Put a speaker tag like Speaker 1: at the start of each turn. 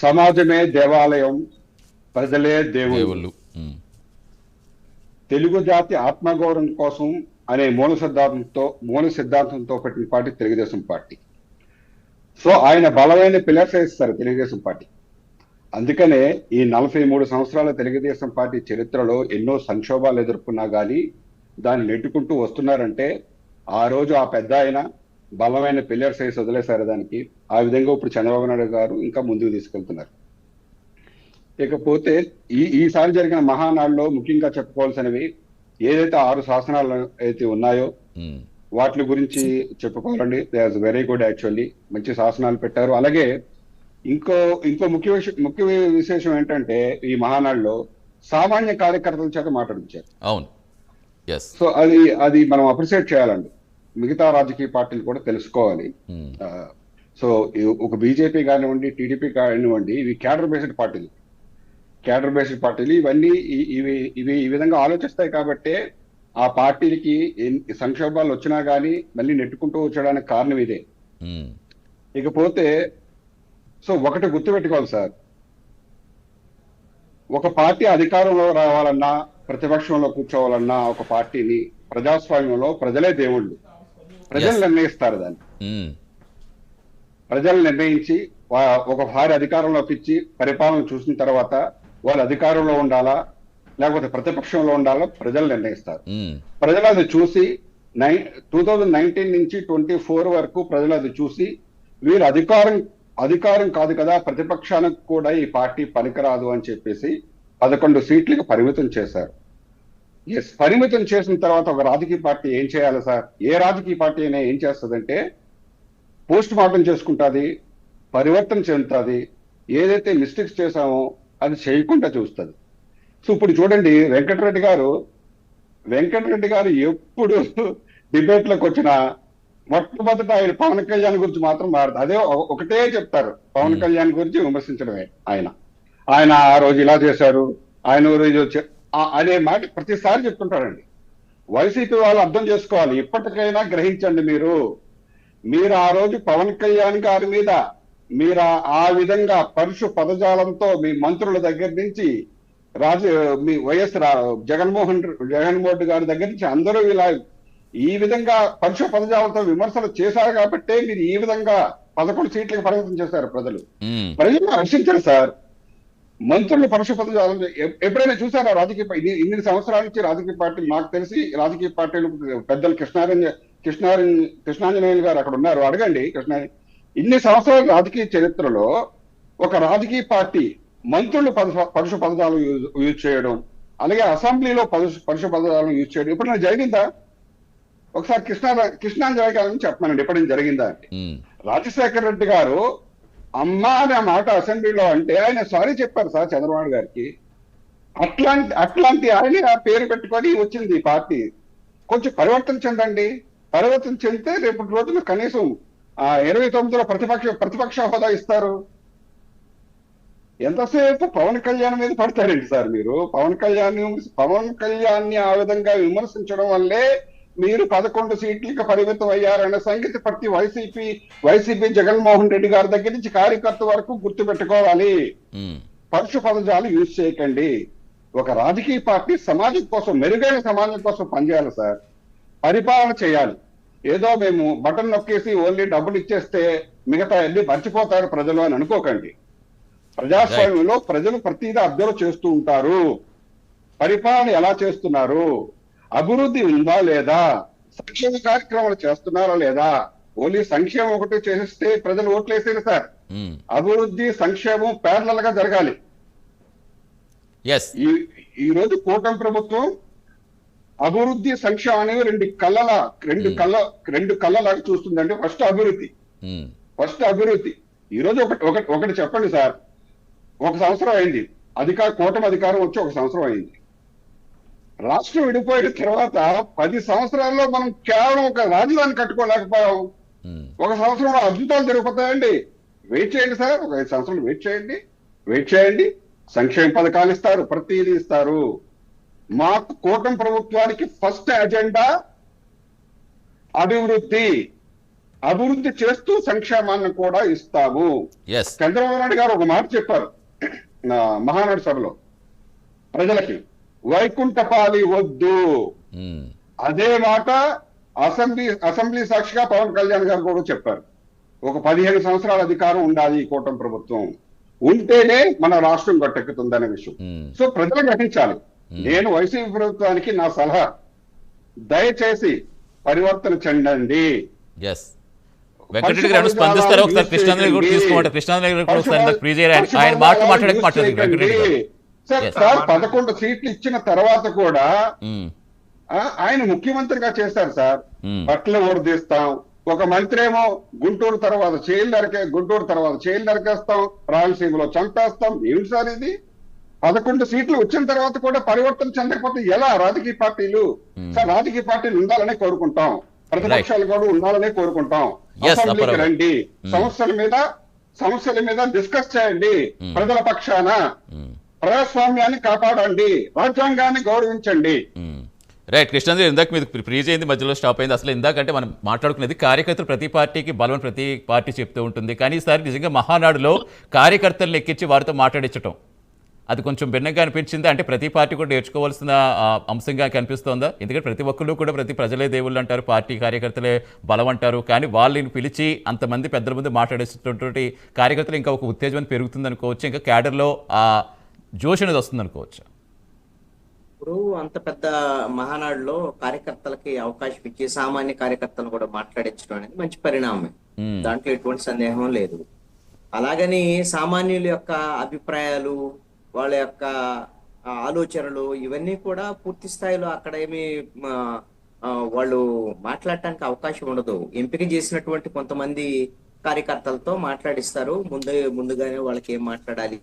Speaker 1: సమాజమే దేవాలయం ప్రజలే
Speaker 2: దేవుళ్ళు.
Speaker 1: తెలుగు జాతి ఆత్మగౌరవం కోసం అనే మూల సిద్ధాంతంతో మూల సిద్ధాంతంతో పెట్టిన పార్టీ తెలుగుదేశం పార్టీ. సో ఆయన బలమైన పిల్లర్స్ వేస్తారు తెలుగుదేశం పార్టీ. అందుకనే ఈ నలభై మూడు సంవత్సరాల తెలుగుదేశం పార్టీ చరిత్రలో ఎన్నో సంక్షోభాలు ఎదుర్కొన్నా కానీ దాన్ని నెట్టుకుంటూ వస్తున్నారంటే ఆ రోజు ఆ పెద్ద ఆయన బలమైన పిల్లర్స్ వేసి వదిలేశారు దానికి. ఆ విధంగా ఇప్పుడు చంద్రబాబు నాయుడు గారు ఇంకా ముందుకు తీసుకెళ్తున్నారు. ఇకపోతే ఈ ఈసారి జరిగిన మహానాడులో ముఖ్యంగా చెప్పుకోవాల్సినవి ఏదైతే ఆరు శాసనాలు అయితే ఉన్నాయో వాటి గురించి చెప్పుకోవాలండి. దే వెరీ గుడ్ యాక్చువల్లీ మంచి శాసనాలు పెట్టారు. అలాగే ఇంకో ఇంకో ముఖ్య విషయం ముఖ్య విశేషం ఏంటంటే ఈ మహానాడులో సామాన్య కార్యకర్తల చేత మాట్లాడించారు.
Speaker 2: అవును.
Speaker 1: సో అది అది మనం అప్రిషియేట్ చేయాలండి. మిగతా రాజకీయ పార్టీలు కూడా తెలుసుకోవాలి. ఆ, సో ఒక బీజేపీ కానివ్వండి టీడీపీ కానివ్వండి ఇవి క్యాడర్ బేస్డ్ పార్టీలు. క్యాడర్ బేస్డ్ పార్టీలు ఇవన్నీ ఇవి ఇవి ఈ విధంగా ఆలోచిస్తాయి కాబట్టే ఆ పార్టీలకి సంక్షోభాలు వచ్చినా కానీ మళ్ళీ నెట్టుకుంటూ వచ్చడానికి కారణం ఇదే.
Speaker 2: ఉమ్,
Speaker 1: ఇకపోతే సో ఒకటి గుర్తుపెట్టుకోవాలి సార్. ఒక పార్టీ అధికారంలో రావాలన్నా ప్రతిపక్షంలో కూర్చోవాలన్నా ఒక పార్టీని ప్రజాస్వామ్యంలో ప్రజలే దేవుళ్ళు. ప్రజలు. నిర్ణయిస్తారు దాన్ని.
Speaker 2: ఉమ్,
Speaker 1: ప్రజలు నిర్ణయించి ఒక భారీ అధికారంలోకి ఇచ్చి పరిపాలన చూసిన తర్వాత వాళ్ళు అధికారంలో ఉండాలా లేకపోతే ప్రతిపక్షంలో ఉండాలా ప్రజలు నిర్ణయిస్తారు.
Speaker 2: ఉమ్,
Speaker 1: ప్రజలు అది చూసి నై టూ థౌజండ్ నైన్టీన్ నుంచి ట్వంటీ ఫోర్ వరకు ప్రజలు అది చూసి వీరు అధికారం అధికారం కాదు కదా ప్రతిపక్షానికి కూడా ఈ పార్టీ పనికిరాదు అని చెప్పేసి పదకొండు సీట్లకు పరిమితం చేశారు. ఎస్ పరిమితం చేసిన తర్వాత ఒక రాజకీయ పార్టీ ఏం చేయాలి సార్? ఏ రాజకీయ పార్టీ అయినా ఏం చేస్తుందంటే పోస్ట్ మార్టం చేసుకుంటుంది పరివర్తన చెందుతుంది ఏదైతే మిస్టేక్స్ చేశామో అది చేయకుండా చూస్తుంది. సో ఇప్పుడు చూడండి వెంకటరెడ్డి గారు వెంకటరెడ్డి గారు ఎప్పుడు డిబేట్లోకి వచ్చినా మొట్టమొదట ఆయన పవన్ కళ్యాణ్ గురించి మాత్రం మాట్లాడతారు. అదే ఒక- ఒకటే చెప్తారు పవన్. కళ్యాణ్ గురించి విమర్శించడమే ఆయన. ఆయన ఆ రోజు ఇలా చేశారు ఆయన రోజు అనే మాట ప్రతిసారి చెప్తుంటారండి. వైసీపీ వాళ్ళు అర్థం చేసుకోవాలి. ఇప్పటికైనా గ్రహించండి మీరు. మీరు ఆ రోజు పవన్ కళ్యాణ్ గారి మీద మీరు ఆ- విధంగా పరుషు పదజాలంతో మీ మంత్రుల దగ్గర నుంచి రాజ మీ వైఎస్ జగన్మోహన్ జగన్మోహన్ గారి దగ్గర నుంచి అందరూ ఇలా ఈ విధంగా పరుష పదజాలంతో విమర్శలు చేశారు కాబట్టే మీరు ఈ విధంగా పదకొండు సీట్లకు పరిమితం చేశారు ప్రజలు. ప్రజలు హర్షించారు సార్. మంత్రులు పరుష పదజాలం ఎ- ఎప్పుడైనా చూసారా రాజకీయ ఇన్ని సంవత్సరాల నుంచి రాజకీయ పార్టీలు నాకు తెలిసి రాజకీయ పార్టీలు పెద్దలు కృష్ణారంజ కృష్ణారం కృష్ణాంజనేయులు గారు అక్కడ ఉన్నారు. అడగండి కృష్ణ ఇన్ని సంవత్సరాల రాజకీయ చరిత్రలో ఒక రాజకీయ పార్టీ మంత్రులు పరుష- పరుష పదజాలం యూజ్ చేయడం అలాగే అసెంబ్లీలో పరుష పరుష పదజాలం యూజ్ చేయడం ఎప్పుడైనా జరిగిందా? ఒకసారి కృష్ణా కృష్ణాంజనేయ గారి నుంచి చెప్పమనండి. ఎప్పుడైనా జరిగిందా? రాజశేఖర రెడ్డి గారు అమ్మా అనే మాట అసెంబ్లీలో అంటే ఆయన సారీ చెప్పారు సార్ చంద్రబాబు గారికి. అట్లాంటి అట్లాంటి ఆయన పేరు పెట్టుకొని వచ్చింది పార్టీ. కొంచెం పరివర్తన చెందండి. పరివర్తన చెందితే రేపటి రోజున కనీసం ఆ ఇరవై తొమ్మిదిలో ప్రతిపక్ష ప్రతిపక్ష హోదా ఇస్తారు. ఎంతసేపు పవన్ కళ్యాణ్ మీద పడతారండి సార్ మీరు? పవన్ కళ్యాణ్ పవన్ కళ్యాణ్ని ఆ విధంగా విమర్శించడం వల్లే మీరు పదకొండు సీట్లకు పరిమితం అయ్యారన్న సంగతి ప్రతి వైసీపీ వైసీపీ జగన్మోహన్ రెడ్డి గారి దగ్గర నుంచి కార్యకర్త వరకు గుర్తు పెట్టుకోవాలి పరుష పదజాలు యూజ్ చేయకండి. ఒక రాజకీయ పార్టీ సమాజం కోసం మెరుగైన సమాజం కోసం పనిచేయాలి సార్. పరిపాలన చేయాలి. ఏదో మేము బటన్ నొక్కేసి ఓన్లీ డబ్బులు ఇచ్చేస్తే మిగతా అన్ని మర్చిపోతారు ప్రజలు అని అనుకోకండి. ప్రజాస్వామ్యంలో ప్రజలు ప్రతిదీ అబ్జర్వ్ చేస్తూ ఉంటారు. పరిపాలన ఎలా చేస్తున్నారు? అభివృద్ధి ఉందా లేదా? సంక్షేమ కార్యక్రమాలు చేస్తున్నారా లేదా? ఓన్లీ సంక్షేమం ఒకటి చేస్తే ప్రజలు ఓట్లు వేసేది సార్ అభివృద్ధి సంక్షేమం ప్యారలల్గా జరగాలి ఈ రోజు కూటమి ప్రభుత్వం అభివృద్ధి సంక్షేమం అనేవి రెండు కళ్ళల రెండు. కళ్ళ రెండు కళ్ళలాగా చూస్తుందండి ఫస్ట్ అభివృద్ధి. ఫస్ట్ అభివృద్ధి. ఈ రోజు ఒకటి ఒకటి ఒకటి చెప్పండి సార్. ఒక సంవత్సరం అయింది. అధికార కూటమి అధికారం వచ్చి ఒక సంవత్సరం అయింది. రాష్ట్రం విడిపోయిన తర్వాత పది సంవత్సరాల్లో మనం కేవలం ఒక రాజధాని కట్టుకోలేకపోయాం
Speaker 2: ఉమ్,
Speaker 1: ఒక సంవత్సరంలో అద్భుతాలు జరిగిపోతాయండి వెయిట్ చేయండి సార్ ఒక ఐదు సంవత్సరాలు వెయిట్ చేయండి. వెయిట్ చేయండి. సంక్షేమ పథకాలు ఇస్తారు ప్రతిదీ ఇస్తారు. మాకు కూటమి ప్రభుత్వానికి ఫస్ట్ ఎజెండా అభివృద్ధి. అభివృద్ధి చేస్తూ సంక్షేమాన్ని కూడా ఇస్తాము. చంద్రబాబు నాయుడు గారు ఒక మాట చెప్పారు మహానాడు సభలో. ప్రజలకి వైకుంఠపాలి వద్దు. అదే మాట అసెంబ్లీ అసెంబ్లీ సాక్షిగా పవన్ కళ్యాణ్ గారు కూడా చెప్పారు. ఒక పదిహేను సంవత్సరాల అధికారం ఉండాలి ఈ కూటమి ప్రభుత్వం. ఉంటేనే మన రాష్ట్రం గట్టెక్కుతుందనే విషయం. సో ప్రజలు గ్రహించాలి. నేను వైసీపీ ప్రభుత్వానికి నా సలహా దయచేసి పరివర్తన చెందండి.
Speaker 2: వెంకటరెడ్డి గారు స్పందిస్తారు? ఒకసారి కృష్ణాంధ్ర కూడా తీసుకోమంటారు కృష్ణాంధ్ర గారు కూడా ఒకసారి ఇందాక ప్లీజ్ ఆయన మాట్లాడక మాట్లాడదు వెంకటరెడ్డి
Speaker 1: సార్ పదకొండు సీట్లు ఇచ్చిన తర్వాత కూడా
Speaker 2: Hmm.
Speaker 1: ఆయన ముఖ్యమంత్రిగా చేశారు సార్.
Speaker 2: Hmm.
Speaker 1: బట్టలు ఓడదీస్తాం ఒక మంత్రి ఏమో గుంటూరు తర్వాత చేయిలు నరికే గుంటూరు తర్వాత చేయిలు నరికేస్తాం రాయలసీమలో చంపేస్తాం. ఏమిటి సార్ ఇది? పదకొండు సీట్లు వచ్చిన తర్వాత కూడా పరివర్తన చెందకపోతే ఎలా? రాజకీయ పార్టీలు.
Speaker 2: Hmm.
Speaker 1: సార్ రాజకీయ పార్టీలు ఉండాలనే కోరుకుంటాం. ప్రతిపక్షాలు కూడా ఉండాలనే కోరుకుంటాం. అసెంబ్లీకి. రండి. సమస్యల మీద సమస్యల మీద డిస్కస్ చేయండి. ప్రజల పక్షాన. ప్రజాస్వామ్యాన్ని కాపాడండి రాజ్యాంగాన్ని గౌరవించండి.
Speaker 2: రైట్ కృష్ణంజీ ఇందాక మీరు ఫ్రీజ్ అయింది మధ్యలో స్టాప్ అయింది. అసలు ఇందాకంటే మనం మాట్లాడుకునేది కార్యకర్తలు ప్రతి పార్టీకి బలం ప్రతి పార్టీ చెప్తూ ఉంటుంది. కానీ ఈసారి నిజంగా మహానాడులో కార్యకర్తలను ఎక్కించి వారితో మాట్లాడించటం అది కొంచెం భిన్నంగా అనిపించింది? అంటే ప్రతి పార్టీ కూడా నేర్చుకోవాల్సిన అంశంగా కనిపిస్తోందా? ఎందుకంటే ప్రతి ఒక్కరు కూడా ప్రతి ప్రజలే దేవుళ్ళు అంటారు పార్టీ కార్యకర్తలే బలం అంటారు. కానీ వాళ్ళని పిలిచి అంతమంది పెద్దల ముందు మాట్లాడేటటువంటి కార్యకర్తలు ఇంకా ఒక ఉత్తేజం పెరుగుతుంది అనుకోవచ్చు ఇంకా క్యాడర్లో జోష్ అనేది వస్తుంది అనుకోవచ్చు?
Speaker 3: ఇప్పుడు అంత పెద్ద మహానాడులో కార్యకర్తలకి అవకాశం ఇచ్చి సామాన్య కార్యకర్తలు కూడా మాట్లాడించడం అనేది మంచి పరిణామమే.
Speaker 2: మ్మ్.
Speaker 3: దాంట్లో ఎటువంటి సందేహం లేదు. అలాగని సామాన్యుల యొక్క అభిప్రాయాలు వాళ్ళ యొక్క ఆలోచనలు ఇవన్నీ కూడా పూర్తి స్థాయిలో అక్కడ ఏమి వాళ్ళు మాట్లాడటానికి అవకాశం ఉండదు. ఎంపిక చేసినటువంటి కొంతమంది కార్యకర్తలతో మాట్లాడిస్తారు. ముందే ముందుగానే వాళ్ళకి ఏం మాట్లాడాలి?